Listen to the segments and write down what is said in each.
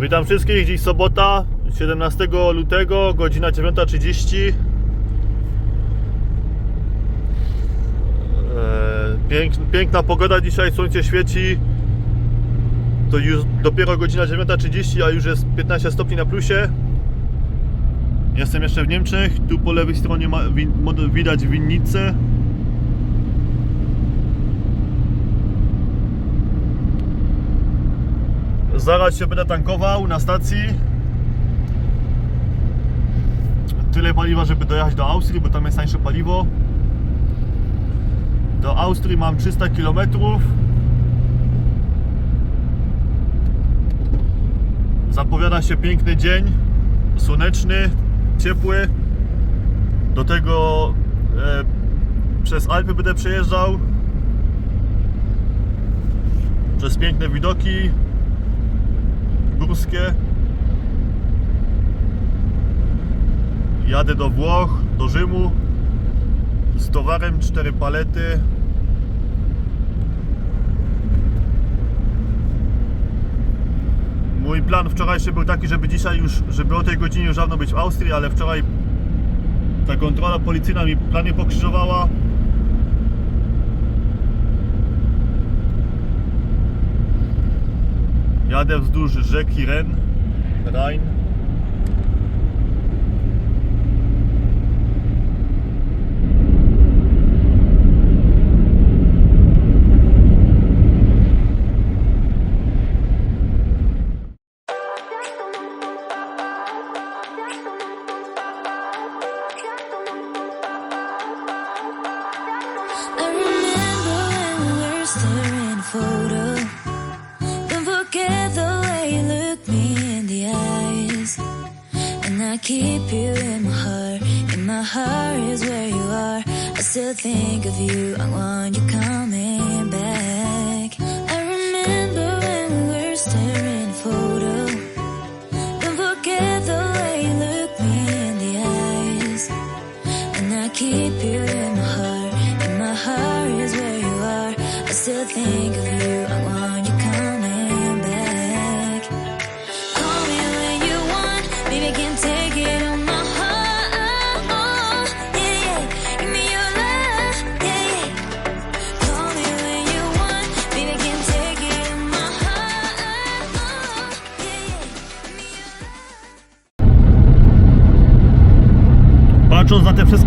Witam wszystkich, dziś sobota, 17 lutego, godzina 9.30 Eee, Pięk, Piękna pogoda dzisiaj, słońce świeci. To już dopiero godzina 9.30, a już jest 15 stopni na plusie. Jestem jeszcze w Niemczech, tu po lewej stronie widać winnicę Zaraz się będę tankował na stacji. Tyle paliwa, żeby dojechać do Austrii, bo tam jest tańsze paliwo. Do Austrii mam 300 km. Zapowiada się piękny dzień, słoneczny, ciepły. Do tego e, przez Alpy będę przejeżdżał. Przez piękne widoki, górskie. Jadę do Włoch, do Rzymu z towarem, cztery palety. Mój plan wczorajszy był taki, żeby dzisiaj już, żeby o tej godzinie już dawno być w Austrii, ale wczoraj ta kontrola policyjna mi planie pokrzyżowała. Jadę wzdłuż rzeki Ren, Rhein.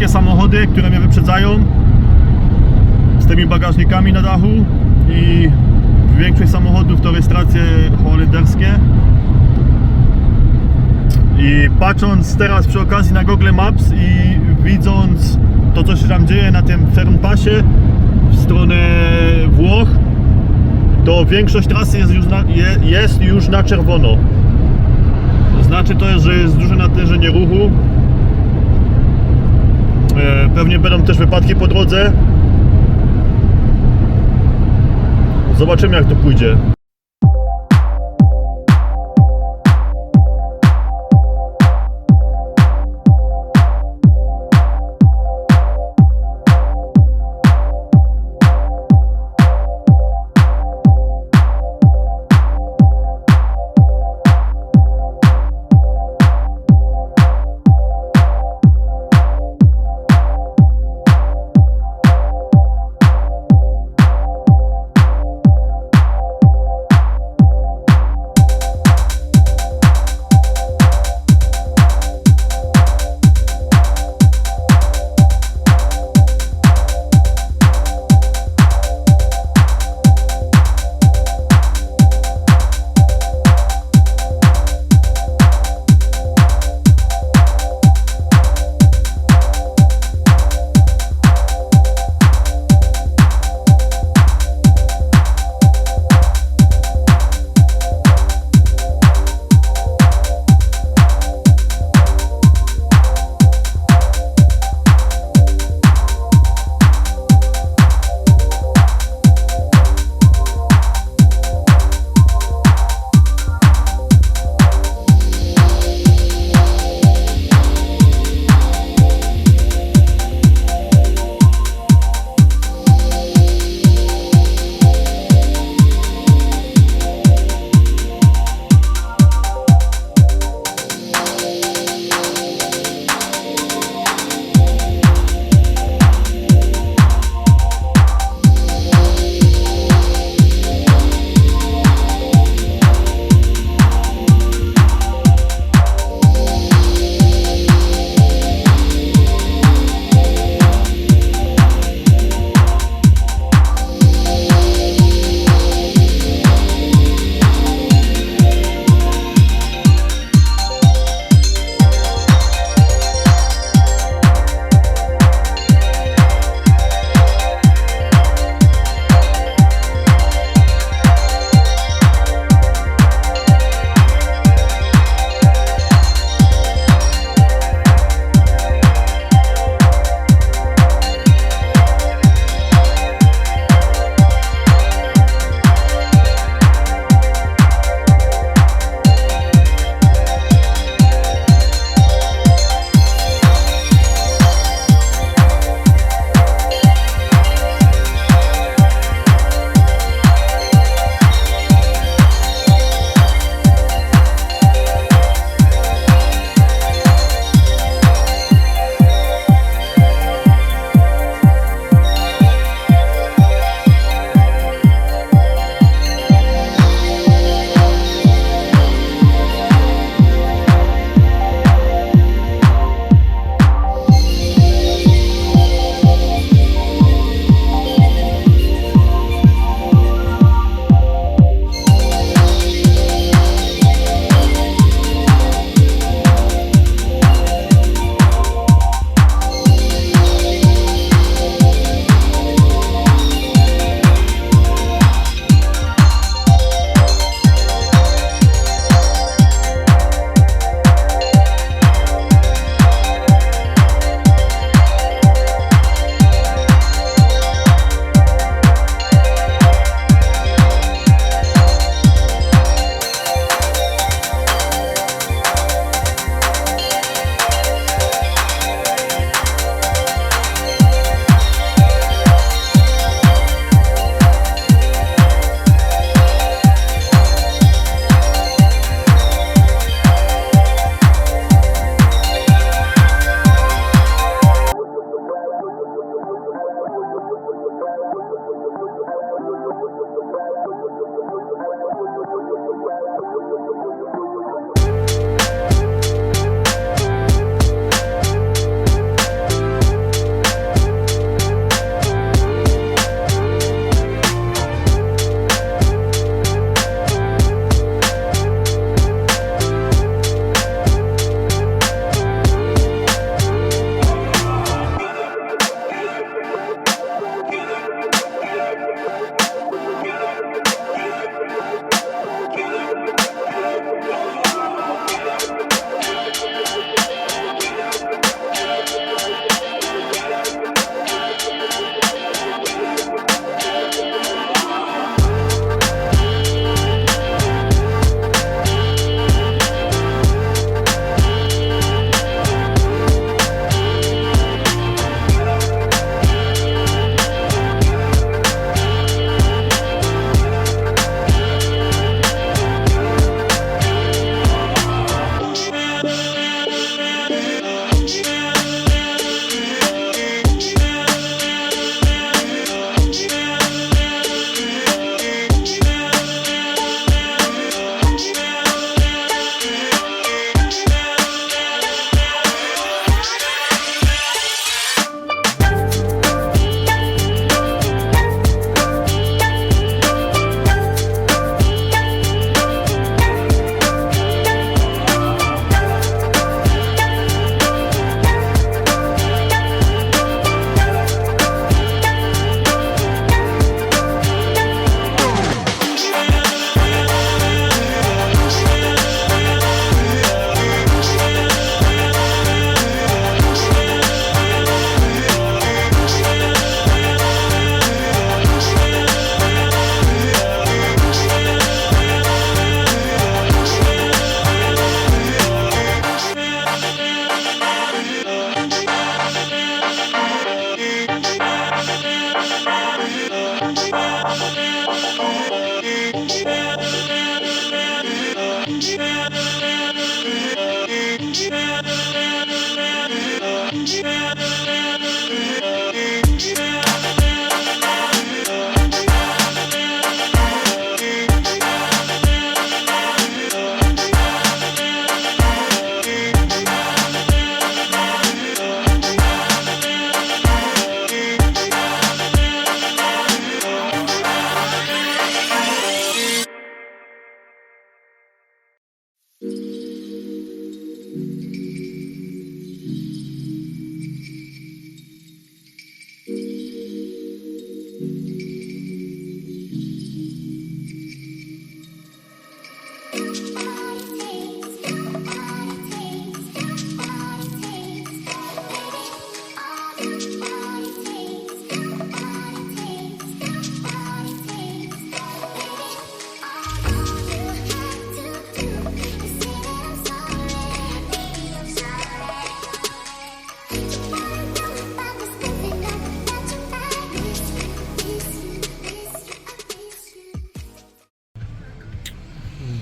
Wszystkie samochody, które mnie wyprzedzają z tymi bagażnikami na dachu i większość samochodów to rejestracje holenderskie. I patrząc teraz przy okazji na Google Maps i widząc to co się tam dzieje na tym Fernpassie w stronę Włoch to większość trasy jest już na, je, jest już na czerwono. Znaczy to, że jest duże natężenie ruchu Pewnie będą też wypadki po drodze. Zobaczymy jak to pójdzie.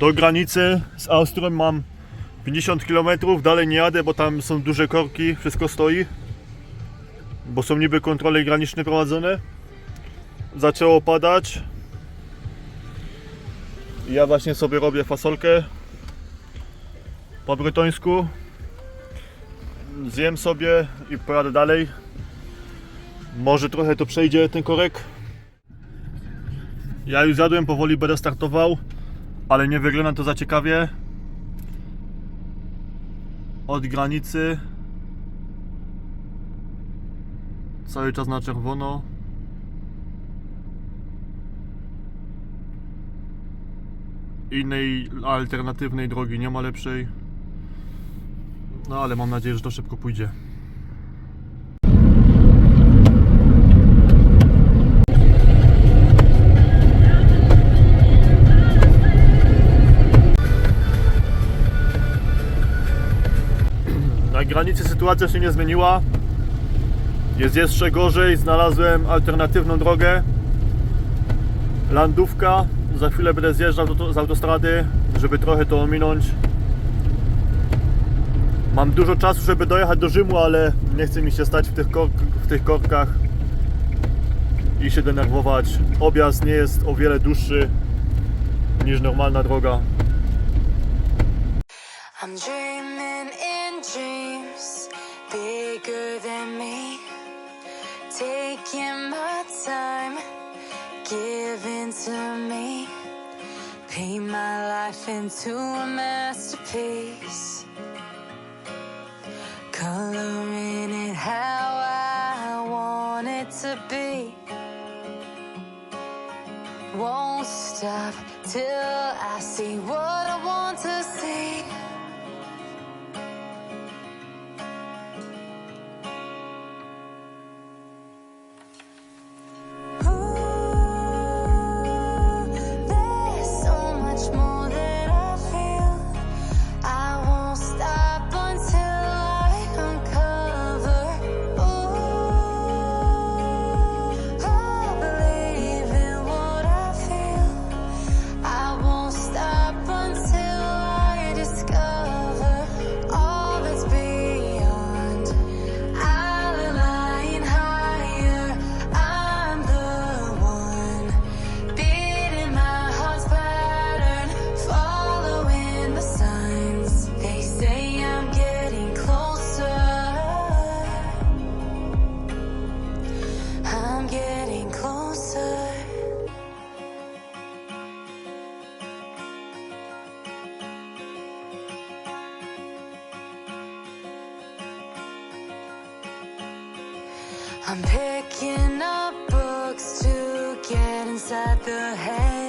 Do granicy z Austrią mam 50 km, dalej nie jadę, bo tam są duże korki, wszystko stoi. Bo są niby kontrole graniczne prowadzone. Zaczęło padać. Ja właśnie sobie robię fasolkę po brytońsku. Zjem sobie i pojadę dalej. Może trochę to przejdzie ten korek. Ja już zjadłem, powoli będę startował ale nie wygląda to za ciekawie. Od granicy cały czas na czerwono. Innej alternatywnej drogi nie ma lepszej. No ale mam nadzieję, że to szybko pójdzie. Granicy sytuacja się nie zmieniła. Jest jeszcze gorzej. Znalazłem alternatywną drogę. Landówka. Za chwilę będę zjeżdżał z autostrady, żeby trochę to ominąć. Mam dużo czasu, żeby dojechać do Rzymu, ale nie chce mi się stać w tych, kork, w tych korkach i się denerwować. Objazd nie jest o wiele dłuższy niż normalna droga. I'm dreaming in dreams bigger than me. Taking my time, giving to me. Paint my life into a masterpiece. Coloring it how I want it to be. Won't stop till I see what I want to see. I'm picking up books to get inside the heads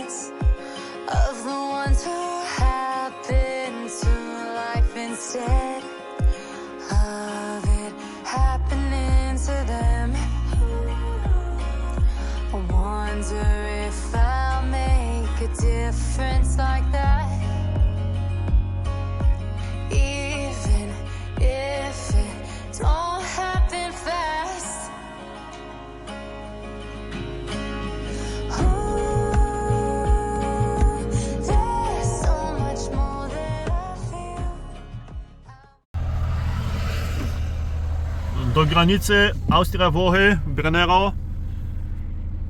granicy Austria-Włochy, Brennero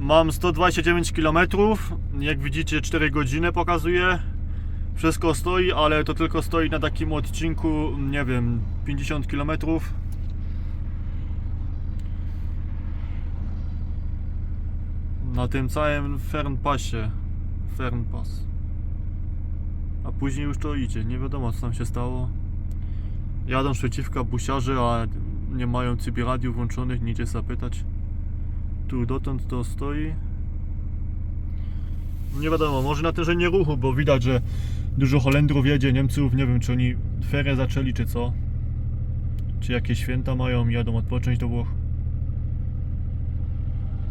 mam 129 km. Jak widzicie 4 godziny pokazuje. Wszystko stoi, ale to tylko stoi na takim odcinku, nie wiem, 50 km. Na tym całym Fernpasie. Fernpass. A później już to idzie. Nie wiadomo co tam się stało. Jadą przeciwka busiarze, a nie mają cybi radiów włączonych, nie idzie zapytać. Tu dotąd to stoi. Nie wiadomo, może natężenie ruchu, bo widać, że dużo Holendrów jedzie, Niemców, nie wiem czy oni ferie zaczęli czy co. Czy jakieś święta mają i jadą odpocząć do Włoch.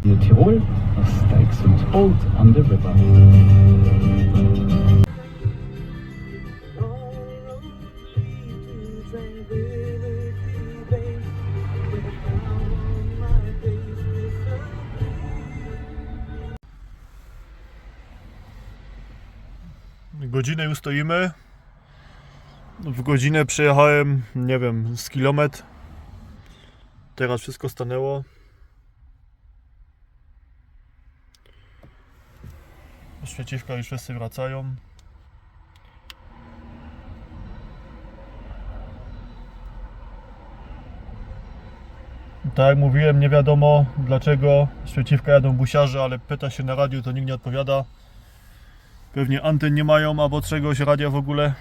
Tirol, a Steigsund Boat on the river. Godzinę już stoimy. W godzinę przejechałem, nie wiem, z kilometr. Teraz wszystko stanęło. Przeciwka już wszyscy wracają. Tak jak mówiłem, nie wiadomo dlaczego przeciwka jadą busiarze, ale pyta się na radiu, to nikt nie odpowiada. Pewnie anten nie mają albo czegoś, radia w ogóle.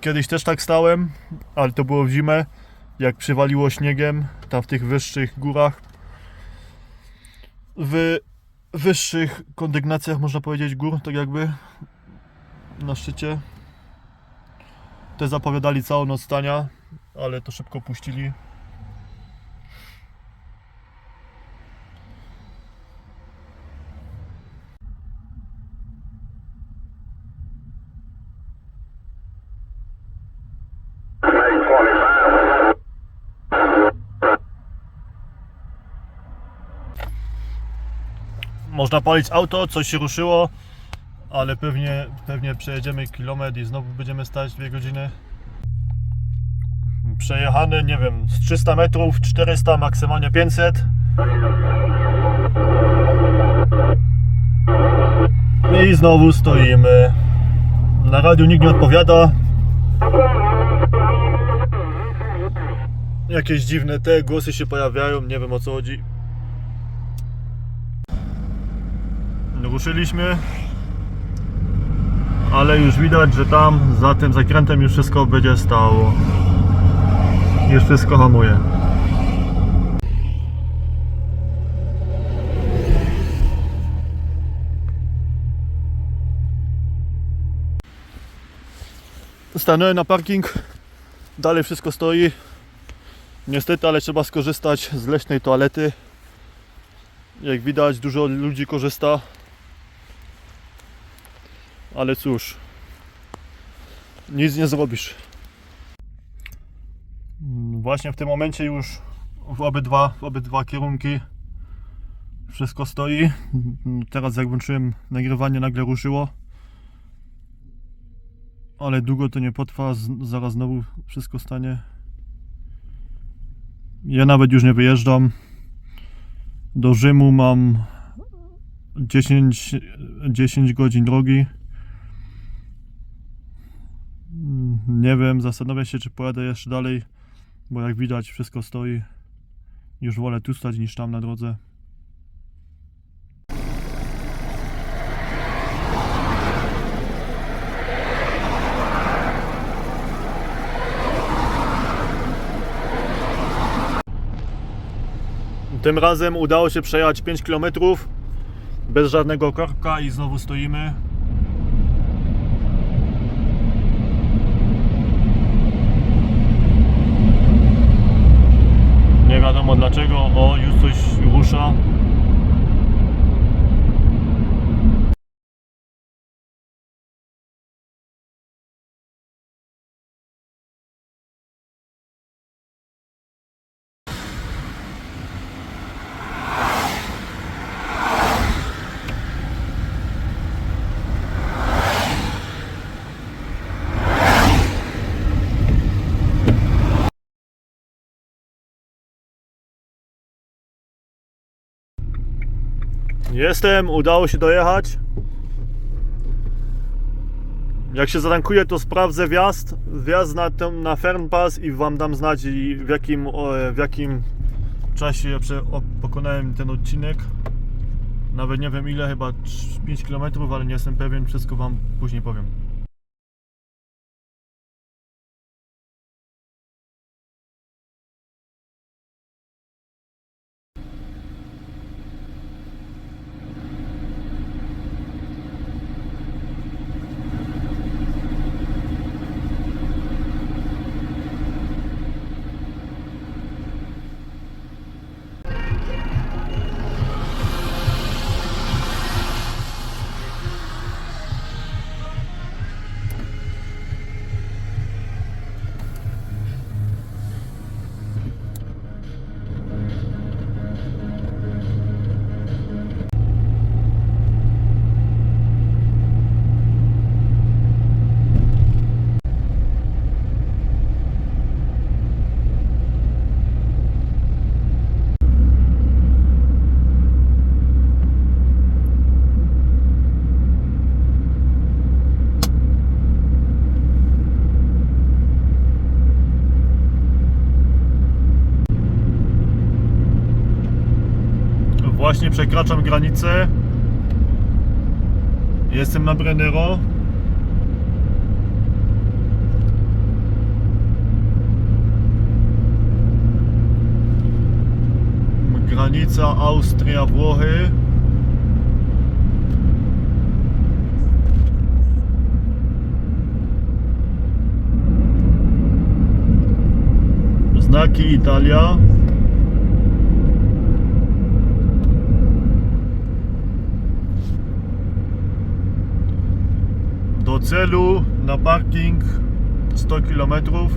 Kiedyś też tak stałem, ale to było w zimę, jak przywaliło śniegiem, tam w tych wyższych górach. W wyższych kondygnacjach, można powiedzieć, gór, tak jakby na szczycie. Te zapowiadali całą noc stania, ale to szybko puścili. Można palić auto, coś się ruszyło, ale pewnie, pewnie przejedziemy kilometr i znowu będziemy stać dwie godziny. Przejechane, nie wiem, z 300 metrów, 400, maksymalnie 500. I znowu stoimy. Na radiu nikt nie odpowiada. Jakieś dziwne te głosy się pojawiają, nie wiem o co chodzi. Ruszyliśmy, ale już widać, że tam za tym zakrętem już wszystko będzie stało. Już wszystko hamuje. Stanąłem na parking, dalej wszystko stoi. Niestety, ale trzeba skorzystać z leśnej toalety. Jak widać, dużo ludzi korzysta. Ale cóż, nic nie zrobisz. Właśnie w tym momencie już w obydwa, w obydwa kierunki wszystko stoi. Teraz jak włączyłem nagrywanie nagle ruszyło. Ale długo to nie potrwa, zaraz znowu wszystko stanie. Ja nawet już nie wyjeżdżam. Do Rzymu mam 10, 10 godzin drogi. Nie wiem, zastanawiam się, czy pojadę jeszcze dalej, bo jak widać, wszystko stoi. Już wolę tu stać niż tam na drodze. Tym razem udało się przejechać 5 km bez żadnego korka i znowu stoimy. Nie wiadomo dlaczego. O, już coś rusza. Jestem, udało się dojechać. Jak się zatankuje, to sprawdzę wjazd, wjazd na, ten, na Fernpass i Wam dam znać w jakim, w jakim czasie pokonałem ten odcinek. Nawet nie wiem ile, chyba 5 km, ale nie jestem pewien, wszystko wam później powiem. Właśnie przekraczam granicę. Jestem na Brennero. Granica Austria-Włochy. Znaki Italia. Celu na parking 100 km.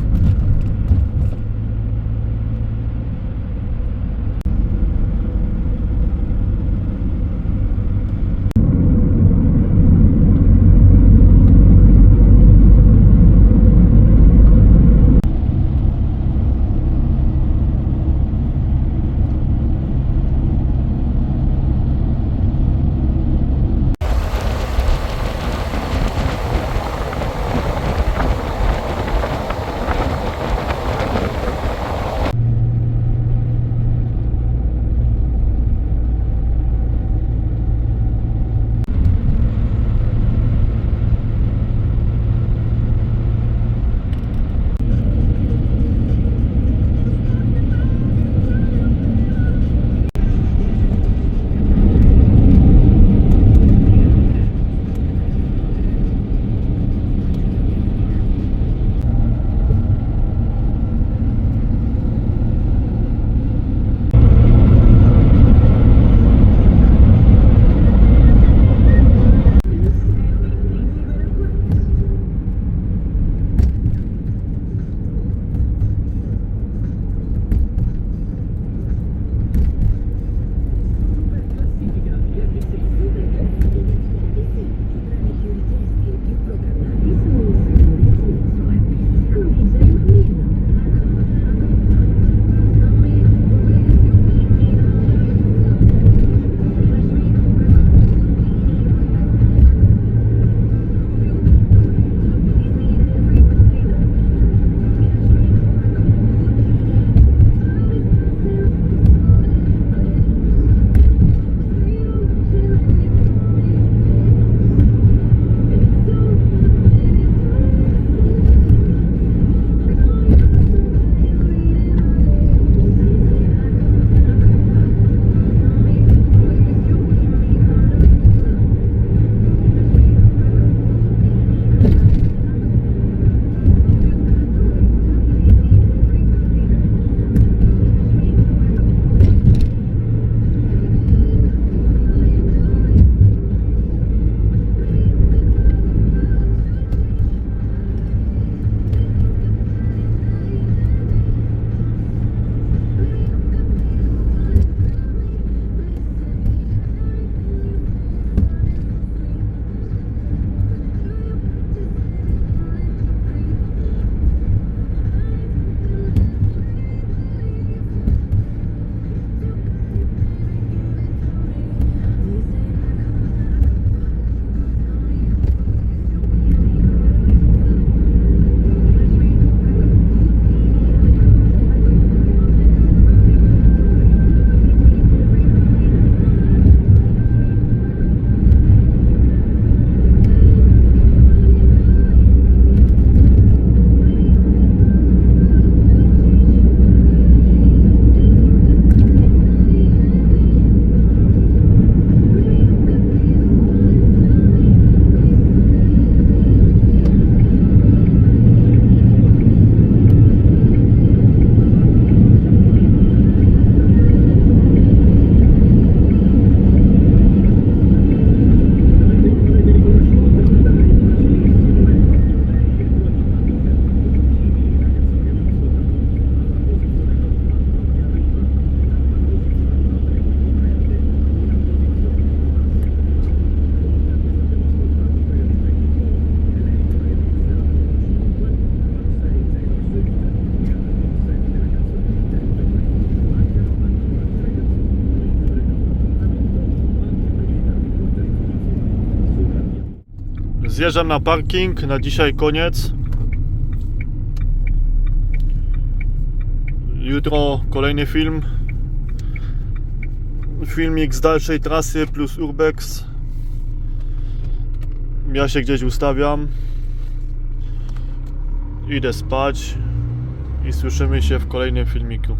Zjeżdżam na parking. Na dzisiaj koniec. Jutro kolejny film. Filmik z dalszej trasy plus urbex. Ja się gdzieś ustawiam. Idę spać i słyszymy się w kolejnym filmiku.